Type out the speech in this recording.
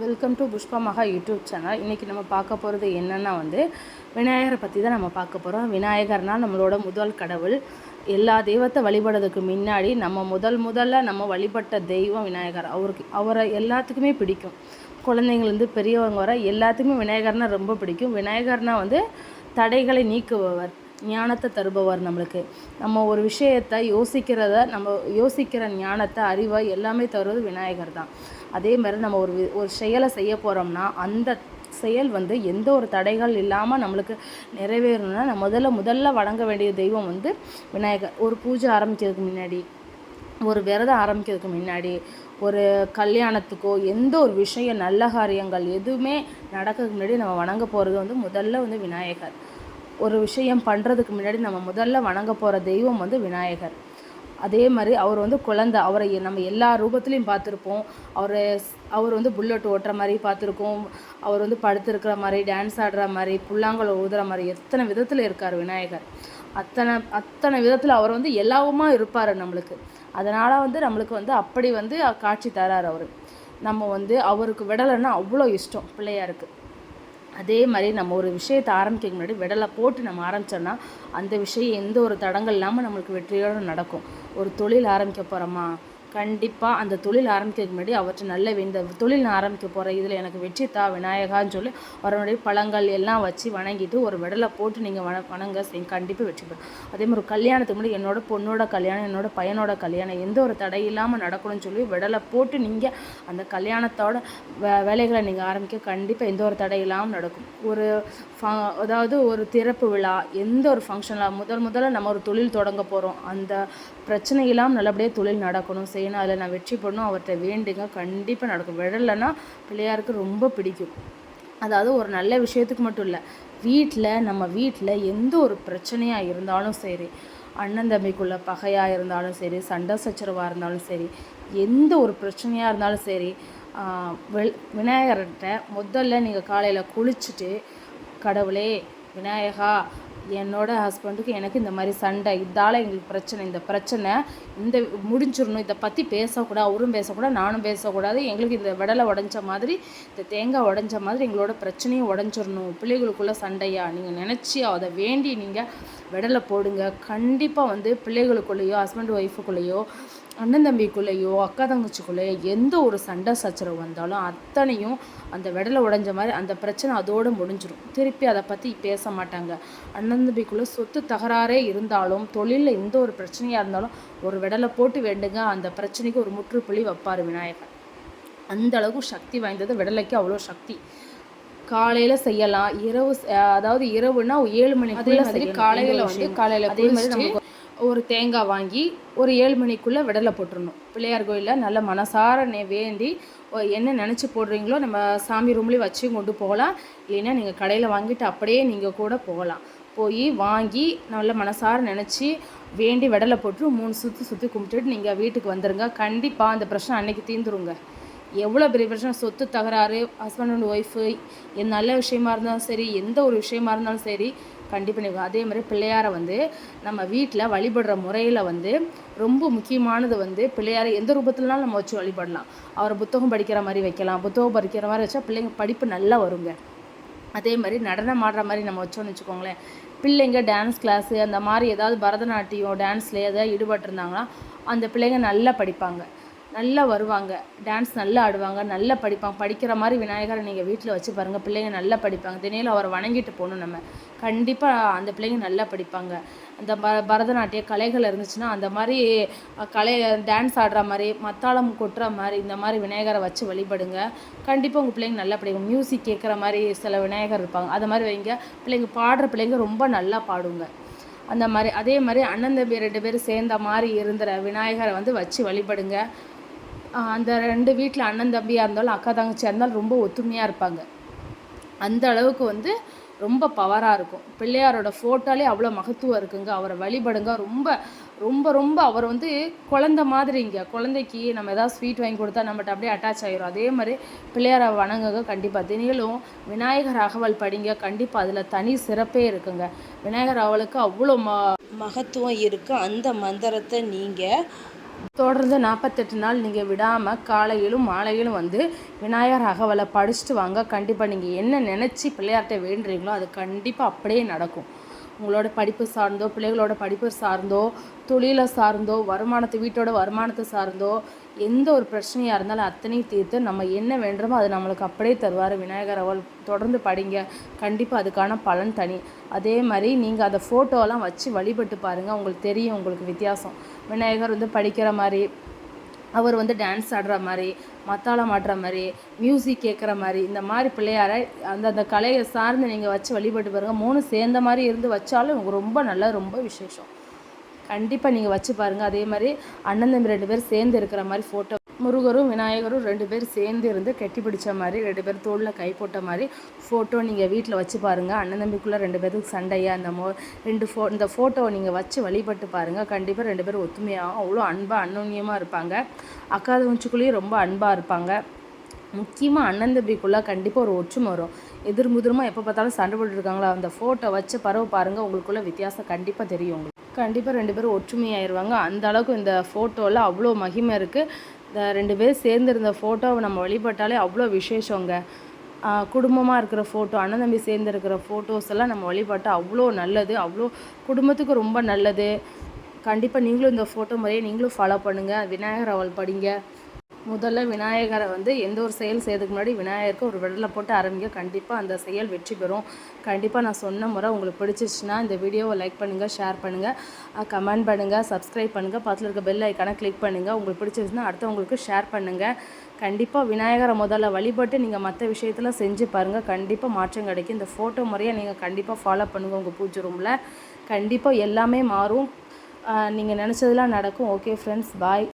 Welcome to Pushpa மகா YouTube channel இன்றைக்கி நம்ம பார்க்க போகிறது என்னென்னா வந்து விநாயகரை பற்றி தான் நம்ம பார்க்க போகிறோம் விநாயகர்னால் நம்மளோட முதல் கடவுள். எல்லா தெய்வத்தை வழிபடுறதுக்கு முன்னாடி நம்ம முதல் முதல்ல நம்ம வழிபட்ட தெய்வம் விநாயகர். அவருக்கு அவரை எல்லாத்துக்குமே பிடிக்கும். குழந்தைங்கள்லேருந்து பெரியவங்க வர எல்லாத்துக்குமே விநாயகர்னால் ரொம்ப பிடிக்கும். விநாயகர்னால் வந்து தடைகளை நீக்குபவர். ஞானத்தை தருபவர் நம்மளுக்கு. நம்ம ஒரு விஷயத்தை யோசிக்கிறத நம்ம யோசிக்கிற ஞானத்தை அறிவை எல்லாமே தருவது விநாயகர் தான். அதே மாதிரி நம்ம ஒரு ஒரு செயலை செய்ய போகிறோம்னா அந்த செயல் வந்து எந்த ஒரு தடைகள் இல்லாமல் நம்மளுக்கு நிறைவேறணும்னா நம்ம முதல்ல முதல்ல வணங்க வேண்டிய தெய்வம் வந்து விநாயகர். ஒரு பூஜை ஆரம்பிக்கிறதுக்கு முன்னாடி ஒரு விரதம் ஆரம்பிக்கிறதுக்கு முன்னாடி ஒரு கல்யாணத்துக்கோ எந்த ஒரு விஷயம் நல்ல காரியங்கள் எதுவுமே நடக்கிறதுக்கு முன்னாடி நம்ம வணங்க போகிறது வந்து முதல்ல வந்து விநாயகர். ஒரு விஷயம் பண்ணுறதுக்கு முன்னாடி நம்ம முதல்ல வணங்க போகிற தெய்வம் வந்து விநாயகர். அதே மாதிரி அவர் வந்து குழந்தை அவரை நம்ம எல்லா ரூபத்துலேயும் பார்த்துருப்போம். அவர் அவர் வந்து புல்லட் ஓட்டுற மாதிரி பார்த்துருக்கோம். அவர் வந்து படுத்துருக்கிற மாதிரி டான்ஸ் ஆடுற மாதிரி புல்லாங்கல் ஊதுற மாதிரி எத்தனை விதத்தில் இருக்கார் விநாயகர். அத்தனை அத்தனை விதத்தில் அவர் வந்து எல்லாவுமா இருப்பார் நம்மளுக்கு. அதனால் வந்து நம்மளுக்கு வந்து அப்படி வந்து காட்சி தரார் அவர். நம்ம வந்து அவருக்கு விடலைன்னா அவ்வளோ இஷ்டம் பிள்ளையாருக்கு. அதே மாதிரி நம்ம ஒரு விஷயத்தை ஆரம்பிக்க முன்னாடி விடலை போட்டு நம்ம ஆரம்பித்தோம்னா அந்த விஷயம் எந்த ஒரு தடங்கள் இல்லாமல் நம்மளுக்கு வெற்றியோடு நடக்கும். ஒரு தொழில் ஆரம்பிக்க போகிறோமா கண்டிப்பாக அந்த தொழில் ஆரம்பிக்கிறதுக்கு முன்னாடி அவற்றை நல்ல இந்த தொழில் நான் ஆரம்பிக்க போகிறேன் இதில் எனக்கு வெற்றி தா விநாயகான்னு சொல்லி அவருடைய பழங்கள் எல்லாம் வச்சு வணங்கிட்டு ஒரு விடலை போட்டு நீங்கள் வண வணங்க செய் கண்டிப்பாக வெற்றி பெறும். அதே மாதிரி ஒரு கல்யாணத்துக்கு முன்னாடி என்னோட பொண்ணோட கல்யாணம் என்னோட பையனோட கல்யாணம் எந்த ஒரு தடை இல்லாமல் நடக்கணும்னு சொல்லி விடலை போட்டு நீங்கள் அந்த கல்யாணத்தோட வே வேலைகளை நீங்கள் ஆரம்பிக்க கண்டிப்பாக எந்த ஒரு தடை இல்லாமல் நடக்கும். ஒரு ஃப அதாவது ஒரு திறப்பு விழா எந்த ஒரு ஃபங்க்ஷனில் முதல் முதல்ல நம்ம ஒரு தொழில் தொடங்க போகிறோம் அந்த பிரச்சனை இல்லாமல் நல்லபடியாக தொழில் நடக்கணும். செய்யணும் அதில் நான் வெற்றி பண்ணணும் அவர்கிட்ட வேண்டுங்க கண்டிப்பாக நடக்கும். விடலைன்னா பிள்ளையாருக்கு ரொம்ப பிடிக்கும். அதாவது ஒரு நல்ல விஷயத்துக்கு மட்டும் இல்லை வீட்டில் நம்ம வீட்டில் எந்த ஒரு பிரச்சனையாக இருந்தாலும் சரி அண்ணன் தம்பிக்குள்ள பகையாக இருந்தாலும் சரி சண்டை சச்சரவாக இருந்தாலும் சரி எந்த ஒரு பிரச்சனையாக இருந்தாலும் சரி விநாயகர்கிட்ட முதல்ல நீங்கள் காலையில் குளிச்சுட்டு கடவுளே விநாயகா என்னோட ஹஸ்பண்டுக்கு எனக்கு இந்த மாதிரி சண்டை இதால் எங்களுக்கு பிரச்சனை இந்த பிரச்சனை இந்த முடிஞ்சிடணும் இதை பற்றி பேசக்கூடாது அவரும் பேசக்கூடாது நானும் பேசக்கூடாது எங்களுக்கு இந்த விடலை உடஞ்ச மாதிரி இந்த தேங்காய் உடஞ்ச மாதிரி எங்களோட பிரச்சனையும் உடஞ்சிடணும். பிள்ளைகளுக்குள்ள சண்டையா? நீங்கள் நினச்சி அதை வேண்டி நீங்கள் விடலை போடுங்க. கண்டிப்பாக வந்து பிள்ளைகளுக்குள்ளேயோ ஹஸ்பண்ட் ஒய்ஃபுக்குள்ளேயோ அண்ணன் தம்பிக்குள்ளேயோ அக்கா தங்கச்சிக்குள்ளேயோ எந்த ஒரு சண்டை சச்சரவு வந்தாலும் அத்தனையும் அந்த விடலை உடைஞ்ச மாதிரி அந்த பிரச்சனை அதோடு முடிஞ்சிடும் திருப்பி அதை பற்றி பேச மாட்டாங்க. அண்ணன் தம்பிக்குள்ளே சொத்து தகராறே இருந்தாலும் தொழிலில் எந்த ஒரு பிரச்சனையாக இருந்தாலும் ஒரு விடலை போட்டு வேண்டுங்க. அந்த பிரச்சனைக்கு ஒரு முற்றுப்புள்ளி வைப்பார் விநாயகர். அந்த அளவுக்கு சக்தி வாய்ந்தது விடலைக்கு அவ்வளோ சக்தி. காலையில் செய்யலாம். இரவு அதாவது இரவுனா ஏழு மணிக்குள்ள சரி காலையில் வந்து காலையில் அதே மாதிரி ஒரு தேங்காய் வாங்கி ஒரு ஏழு மணிக்குள்ளே விடலை போட்டுறணும். பிள்ளையார் கோயிலில் நல்ல மனசார நே வேண்டி என்ன நினச்சி போடுறீங்களோ நம்ம சாமி ரூம்லேயும் வச்சு கொண்டு போகலாம். இல்லைன்னா நீங்கள் கடையில் வாங்கிட்டு அப்படியே நீங்கள் கூட போகலாம். போய் வாங்கி நல்ல மனசார நினச்சி வேண்டி விடலை போட்டு மூணு சுற்றி சுற்றி கும்பிட்டுட்டு நீங்கள் வீட்டுக்கு வந்துடுங்க கண்டிப்பாக அந்த பிரச்சனை அன்னைக்கு தீர்ந்துருங்க எவ்வளோ பெரிய பிரச்சனை? சொத்து தகராறு ஹஸ்பண்ட் அண்ட் ஒய்ஃபு நல்ல விஷயமா இருந்தாலும் சரி எந்த ஒரு விஷயமா இருந்தாலும் சரி கண்டிப்பாக நிவ- அதே மாதிரி பிள்ளையாரை வந்து நம்ம வீட்டில் வழிபடுற முறையில் வந்து ரொம்ப முக்கியமானது வந்து பிள்ளையாரை எந்த ரூபத்துலனாலும் நம்ம வச்சு வழிபடலாம். அவரை புத்தகம் படிக்கிற மாதிரி வைக்கலாம். புத்தகம் படிக்கிற மாதிரி வச்சா பிள்ளைங்க படிப்பு நல்லா வருங்க. அதே மாதிரி நடனம் ஆடுற மாதிரி நம்ம வச்சோம்னு வச்சுக்கோங்களேன். பிள்ளைங்க டான்ஸ் கிளாஸு அந்த மாதிரி ஏதாவது பரதநாட்டியம் டான்ஸில் ஏதாவது ஈடுபட்டிருந்தாங்கன்னா அந்த பிள்ளைங்க நல்லா படிப்பாங்க. நல்லா வருவாங்க. டான்ஸ் நல்லா ஆடுவாங்க. நல்லா படிப்பாங்க. படிக்கிற மாதிரி விநாயகரை நீங்கள் வீட்டில் வச்சு பாருங்கள் பிள்ளைங்க நல்லா படிப்பாங்க. தினையில் அவரை வணங்கிட்டு போகணும் நம்ம. கண்டிப்பாக அந்த பிள்ளைங்க நல்லா படிப்பாங்க. அந்த ப பரதநாட்டிய கலைகள் இருந்துச்சுன்னா அந்த மாதிரி கலை டான்ஸ் ஆடுற மாதிரி மத்தாளம் கொட்டுற மாதிரி இந்த மாதிரி விநாயகரை வச்சு வழிபடுங்க. கண்டிப்பாக உங்கள் பிள்ளைங்க நல்லா படிக்கும். மியூசிக் கேட்குற மாதிரி சில விநாயகர் இருப்பாங்க. அது மாதிரி வைங்க. பிள்ளைங்க பாடுற பிள்ளைங்க ரொம்ப நல்லா பாடுங்க. அந்த மாதிரி அதே மாதிரி அண்ணன் தம்பி ரெண்டு பேரும் சேர்ந்த மாதிரி இருந்துற விநாயகரை வந்து வச்சு வழிபடுங்க. அந்த ரெண்டு வீட்டில் அண்ணன் தம்பியாக இருந்தாலும் அக்கா தங்கச்சியாக இருந்தாலும் ரொம்ப ஒத்துமையாக இருப்பாங்க. அந்த அளவுக்கு வந்து ரொம்ப பவராக இருக்கும். பிள்ளையாரோட ஃபோட்டோலே அவ்வளோ மகத்துவம் இருக்குங்க. அவரை வழிபடுங்க. ரொம்ப ரொம்ப ரொம்ப அவர் வந்து குழந்த மாதிரிங்க. குழந்தைக்கு நம்ம ஏதாவது ஸ்வீட் வாங்கி கொடுத்தா நம்மகிட்ட அப்படியே அட்டாச் ஆகிரும் அதே மாதிரி பிள்ளையாரை வணங்குங்க. கண்டிப்பாக தினிகளும் விநாயகர் அகவல் படிங்க. கண்டிப்பாக அதில் தனி சிறப்பே இருக்குங்க. விநாயகர் அவளுக்கு அவ்வளோ ம மகத்துவம் இருக்குது அந்த மந்திரத்தை நீங்கள் தொடர்ந்து நாற்பத்தெட்டு நாள் நீங்கள் விடாமல் காலையிலும் மாலையிலும் வந்து விநாயகர் அகவலை படிச்சுட்டு வாங்க. கண்டிப்பாக நீங்கள் என்ன நினச்சி பிள்ளையார்கிட்ட வேண்டுறீங்களோ அது கண்டிப்பாக அப்படியே நடக்கும். உங்களோட படிப்பு சார்ந்தோ பிள்ளைகளோட படிப்பு சார்ந்தோ தொழிலை சார்ந்தோ வருமானத்தை வீட்டோட வருமானத்தை சார்ந்தோ எந்த ஒரு பிரச்சனையாக இருந்தாலும் அத்தனையும் தீர்த்து நம்ம என்ன வேண்டுமோ அது நம்மளுக்கு அப்படியே தருவார் விநாயகர் அவள் தொடர்ந்து படிங்க. கண்டிப்பாக அதுக்கான பலன் தனி. அதே மாதிரி நீங்கள் அதை ஃபோட்டோலாம் வச்சு வழிபட்டு பாருங்கள் உங்களுக்கு தெரியும் உங்களுக்கு வித்தியாசம். விநாயகர் வந்து படிக்கிற மாதிரி அவர் வந்து டான்ஸ் ஆடுற மாதிரி மத்தாளம் ஆடுற மாதிரி மியூசிக் கேட்குற மாதிரி இந்த மாதிரி பிள்ளையாரை அந்த அந்த கலையை சார்ந்து நீங்கள் வச்சு வழிபட்டு பாருங்கள் மூணு சேர்ந்த மாதிரி இருந்து வச்சாலும் ரொம்ப நல்ல ரொம்ப விசேஷம். கண்டிப்பாக நீங்கள் வச்சு பாருங்கள் அதே மாதிரி அண்ணன் தம்பி ரெண்டு பேர் சேர்ந்து இருக்கிற மாதிரி ஃபோட்டோ முருகரும் விநாயகரும் ரெண்டு பேர் சேர்ந்து இருந்து கெட்டி பிடிச்ச மாதிரி ரெண்டு பேர் தோளில் கை போட்ட மாதிரி ஃபோட்டோ நீங்கள் வீட்டில் வச்சு பாருங்கள் அண்ணன் தம்பிக்குள்ளே ரெண்டு பேருக்கு சண்டையாக அந்த மோ ரெண்டு ஃபோ இந்த ஃபோட்டோவை நீங்கள் வச்சு வழிபட்டு பாருங்கள் கண்டிப்பாக ரெண்டு பேரும் ஒத்துமையாகவும் அவ்வளோ அன்பாக அன்னோன்யமாக இருப்பாங்க. அக்கா தங்கச்சிக்குள்ளேயும் ரொம்ப அன்பாக இருப்பாங்க. முக்கியமாக அண்ணன் தம்பிக்குள்ளே கண்டிப்பாக ஒரு ஒற்றுமை வரும். எதிர் முதிரமாக எப்போ பார்த்தாலும் சண்டை போட்டுருக்காங்களா அந்த ஃபோட்டோ வச்சு பறவை பாருங்கள் உங்களுக்குள்ள வித்தியாசம் கண்டிப்பாக தெரியும் உங்களுக்கு. கண்டிப்பாக ரெண்டு பேரும் ஒற்றுமையாயிருவாங்க. அந்த அளவுக்கு இந்த ஃபோட்டோவில் அவ்வளோ மகிமை இருக்குது இந்த ரெண்டு பேர் சேர்ந்துருந்த ஃபோட்டோவை நம்ம வழிபட்டாலே அவ்வளோ விசேஷங்க. குடும்பமாக இருக்கிற ஃபோட்டோ அண்ணன் தம்பி சேர்ந்து இருக்கிற ஃபோட்டோஸ் எல்லாம் நம்ம வழிபட்டால் அவ்வளோ நல்லது அவ்வளோ குடும்பத்துக்கு ரொம்ப நல்லது. கண்டிப்பாக நீங்களும் இந்த ஃபோட்டோ முறையை நீங்களும் ஃபாலோ பண்ணுங்கள் விநாயகர் அவள் படிங்க. முதல்ல விநாயகரை வந்து எந்த ஒரு செயல் செய்யறதுக்கு முன்னாடி விநாயகருக்கு ஒரு விடலை போட்டு ஆரம்பிங்க. கண்டிப்பாக அந்த செயல் வெற்றி பெறும். கண்டிப்பாக நான் சொன்ன முறை உங்களுக்கு பிடிச்சிச்சுன்னா இந்த வீடியோவை லைக் பண்ணுங்கள் ஷேர் பண்ணுங்கள் கமெண்ட் பண்ணுங்கள் சப்ஸ்கிரைப் பண்ணுங்கள் பக்கத்தில் இருக்க பெல் ஐக்கானை கிளிக் பண்ணுங்கள் உங்களுக்கு பிடிச்சிருச்சுன்னா அடுத்தவங்களுக்கு ஷேர் பண்ணுங்கள் கண்டிப்பாக விநாயகரை முதல்ல வழிபட்டு நீங்கள் மற்ற விஷயத்தில் செஞ்சு பாருங்கள் கண்டிப்பாக மாற்றம் கிடைக்கும். இந்த ஃபோட்டோ முறையை நீங்கள் கண்டிப்பாக ஃபாலோ பண்ணுங்கள் உங்கள் பூஜை ரூமில் கண்டிப்பாக எல்லாமே மாறும். நீங்கள் நினச்சதெல்லாம் நடக்கும். Okay friends bye